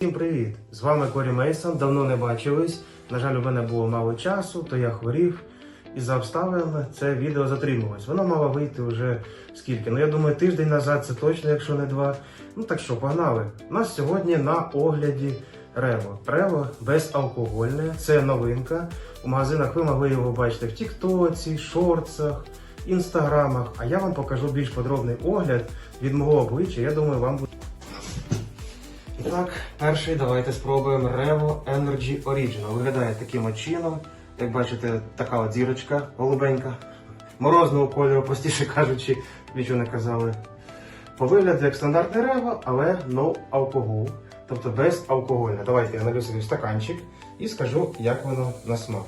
Всім привіт! З вами Корі Мейсон. Давно не бачились. На жаль, у мене було мало часу, то я хворів. І за обставинами це відео затрималось. Воно мало вийти вже скільки. Ну я думаю, тиждень назад це точно, якщо не два. Ну так що, погнали. У нас сьогодні на огляді Рево. Рево безалкогольне, це новинка. У магазинах ви могли його бачити в Тіктоці, шортсах, інстаграмах. А я вам покажу більш подробний огляд від мого обличчя. Я думаю, вам буде. І так, перший давайте спробуємо Revo Energy Original. Виглядає таким от чином. Як бачите, така от зірочка голубенька. Морозного кольору, простіше кажучи, нічого не казали. По вигляду як стандартне рево, але no алкоголь. Тобто без алкогольне. Давайте я налю собі стаканчик і скажу, як воно на смак.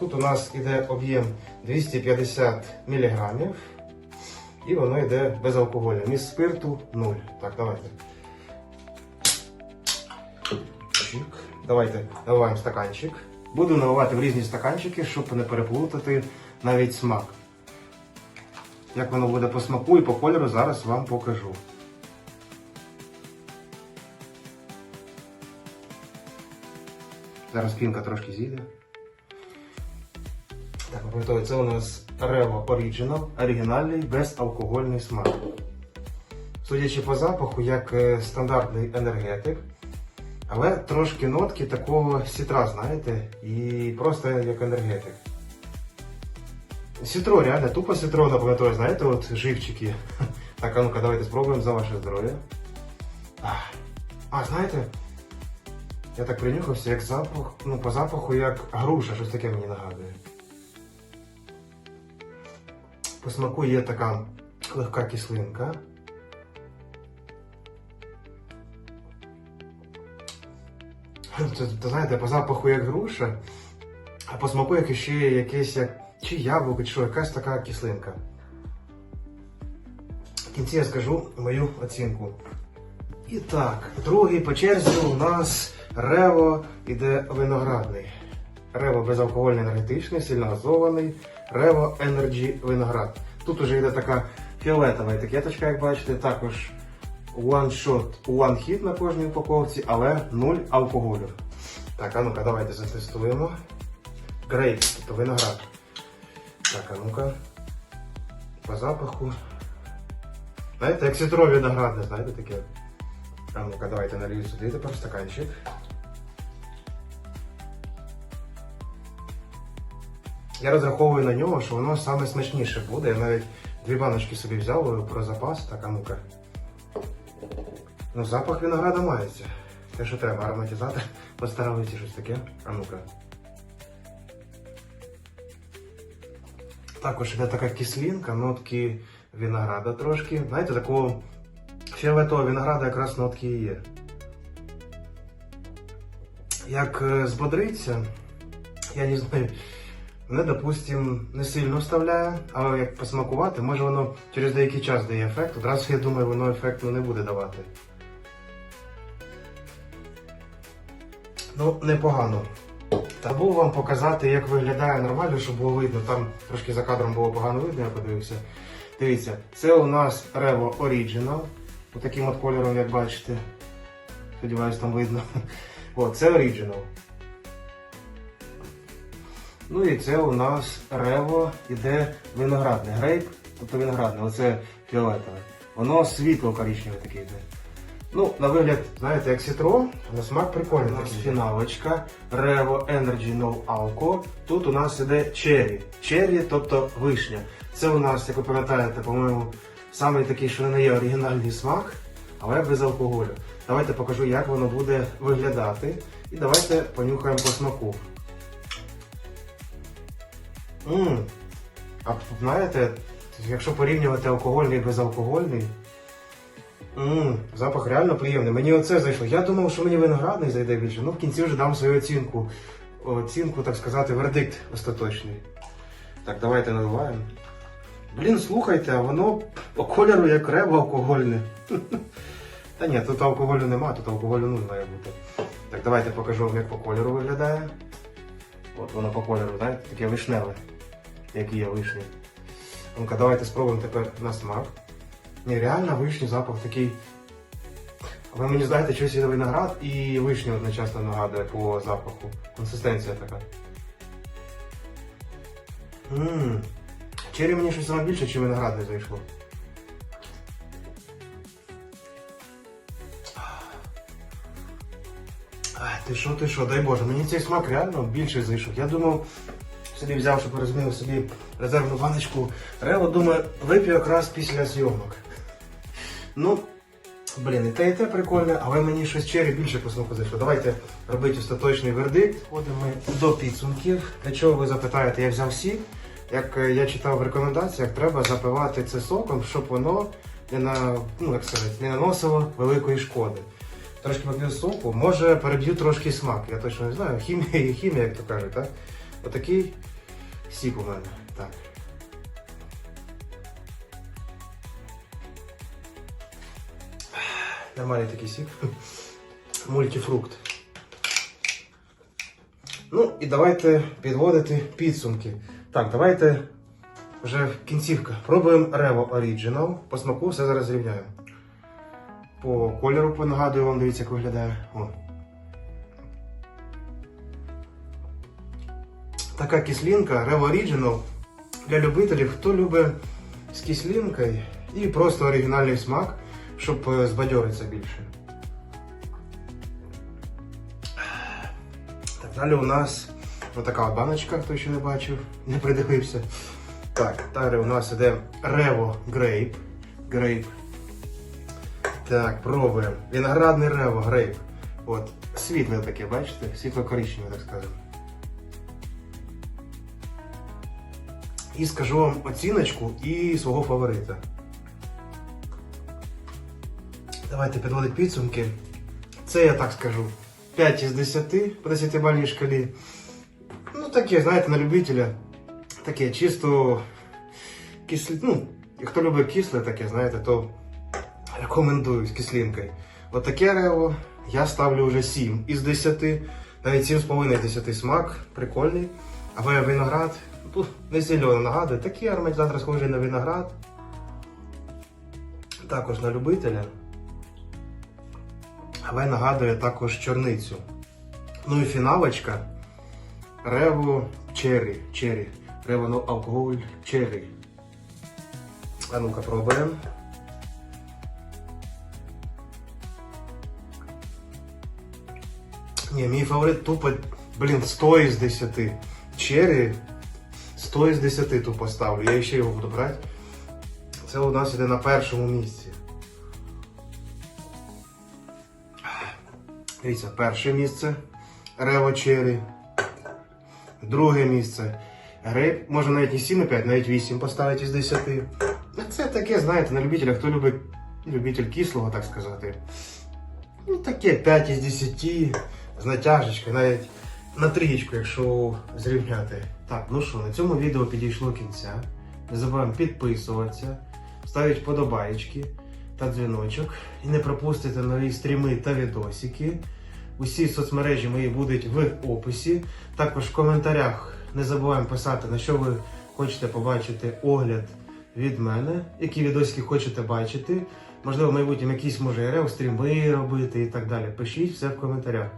Тут у нас іде об'єм 250 мг. І воно йде безалкогольне. Міст спирту 0. Так, давайте. Чик. Давайте наливаємо стаканчик. Буду наливати в різні стаканчики, щоб не переплутати навіть смак. Як воно буде по смаку і по кольору, зараз вам покажу. Зараз пінка трошки зійде. Так, пам'ятаю, це у нас Revo Original, оригінальний безалкогольний смак. Судячи по запаху, як е, стандартний енергетик, але трошки нотки такого сітра, знаєте, і просто як енергетик. Сітро, реально, тупо сітро напам'ятаю, знаєте, от живчики. Так, а ну-ка, давайте спробуємо за ваше здоров'я. А, знаєте, я так принюхався, як запах, ну, по запаху, як груша, щось таке мені нагадує. По смаку є така легка кислинка. Це, це, знаєте, по запаху як груша, а по смаку як ще якесь як чи яблуко, чи що, якась така кислинка. В кінці я скажу мою оцінку. І так, другий по черзі у нас Рево іде виноградний. Рево безалкогольний енергетичний, сильно газований. Рево Energy виноград. Тут уже йде така фіолетова етикеточка, як бачите, також one shot, one hit на кожній упаковці, але нуль алкоголю. Так, а ну-ка, давайте затестуємо. Грейп, тобто виноград. Так, а ну-ка. По запаху. Знаєте, як сітро виноградне, знаєте таке. А ну-ка, давайте налью сюди тепер стаканчик. Я розраховую на нього, що воно саме смачніше буде. Я навіть дві баночки собі взяв про запас. Так, а ну-ка. Ну, запах винограда мається. Те, що треба, ароматизатор. Постаралися щось таке. А ну-ка. Також іде така кислинка, нотки винограда трошки. Знаєте, такого фіолетового винограда якраз нотки і є. Як е, збодриться, я не знаю. Мене, допустим, не сильно вставляє, але як посмакувати, може воно через деякий час дає ефект. Одразу я думаю, воно ефекту не буде давати. Ну, непогано. Забув вам показати, як виглядає нормально, щоб було видно. Там трошки за кадром було погано видно, я подивився. Дивіться, це у нас Revo Original. Таким от кольором, як бачите. Сподіваюсь, там видно. О, це Original. Ну і це у нас Рево іде виноградне. Грейп, тобто виноградне, оце фіолетове. Воно світло коричневе таке йде. Ну, на вигляд, знаєте, як сітро, на смак прикольний. Фіналочка Revo Energy No Alco. Тут у нас іде черрі. Черрі, тобто вишня. Це у нас, як ви пам'ятаєте, по-моєму, самий такий, що не є оригінальний смак, але без алкоголю. Давайте покажу, як воно буде виглядати. І давайте понюхаємо по смаку. Ммм. А знаєте, якщо порівнювати алкогольний і безалкогольний, ммм, запах реально приємний. Мені оце зайшло. Я думав, що мені виноградний зайде більше, ну в кінці вже дам свою оцінку. Оцінку, так сказати, вердикт остаточний. Так, давайте наливаємо. Блін, слухайте, а воно по кольору як рево алкогольне. Та ні, тут алкоголю нема, тут алкоголю нуль має бути. Так, давайте покажу вам, як по кольору виглядає. От воно по кольору, знаєте, таке вишневе, як і є вишні. Ну-ка, давайте спробуємо тепер на смак. Ні, реально вишні запах такий Ви мені знаєте, щось і виноград і вишню одночасно нагадує по запаху. Консистенція така. Ммм. Чері мені щось саме більше, чи виноград не зайшло. Ай, ти що, ти що, дай Боже, мені цей смак реально більше зайшов. Я думав, собі взяв, щоб розмінив собі резервну баночку. Рево, думаю, вип'ю якраз після зйомок. Ну, блін, і те, і те прикольне, але мені щось чері більше по смаку зайшло. Давайте робити остаточний вердикт. Ходимо ми до підсумків. Для чого ви запитаєте, я взяв сік. Як е, я читав в рекомендаціях, треба запивати це соком, щоб воно не на ну як сказати, не наносило великої шкоди. Трошки поп'ю соку, може переб'ю трошки смак. Я точно не знаю. Хімія і хімія, як то кажуть, так? Отакий сік у мене. Так. Нормальний такий сік. Мультифрукт. Ну і давайте підводити підсумки. Так, давайте вже кінцівка. Пробуємо Revo Original. По смаку все зараз рівняємо. По кольору понагадую вам, дивіться, як виглядає. О. Така кислинка Revo Original для любителів, хто любить з кислинкою і просто оригінальний смак, щоб е, збадьоритися більше. Так, далі у нас отака баночка, хто ще не бачив, не придивився. Так, далі у нас іде Revo Grape. Grape. Так, пробуємо. Виноградний Revo Grape. От, світле таке, бачите? Світло-коричневе, так скажемо. І скажу вам оціночку і свого фаворита. Давайте підводити підсумки. Це я так скажу. 5 із 10 по 10 бальній шкалі. Ну, таке, знаєте, на любителя. Таке чисто кисле. Ну, хто любить кисле таке, знаєте, то рекомендую з кислинкою. От таке рево я ставлю вже 7 із 10. Навіть 7,5 з 10 смак, прикольний. Але виноград, ну, не сильно нагадує. Такий ароматизатор схожий на виноград. Також на любителя. Але нагадує також чорницю. Ну і фіналочка. Рево Черрі. Черрі. Рево ну, алкоголь Черрі. А ну-ка пробуємо. Ні, мій фаворит тупо, блін, 100 із 10. Черрі 100 із 10 тупо ставлю. Я ще його буду брати. Це у нас іде на першому місці. Дивіться, перше місце Рево Черрі. Друге місце Грейп. Може навіть не 7,5, навіть 8 поставити із 10. Ну, Це таке, знаєте, на любителя, хто любить любитель кислого, так сказати. Ну, таке 5 із 10 з натяжечкою, навіть на трієчку, якщо зрівняти. Так, ну що, на цьому відео підійшло кінця. Не забуваємо підписуватися, ставити вподобаєчки та дзвіночок. І не пропустите нові стріми та відосики. Усі соцмережі мої будуть в описі. Також в коментарях не забуваємо писати, на що ви хочете побачити огляд від мене, які відосики хочете бачити. Можливо, в майбутньому якісь може РФ стріми робити і так далі. Пишіть все в коментарях.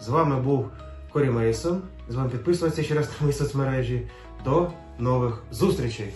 З вами був Корі Мейсон. З вами підписуватися ще раз на мої соцмережі. До нових зустрічей!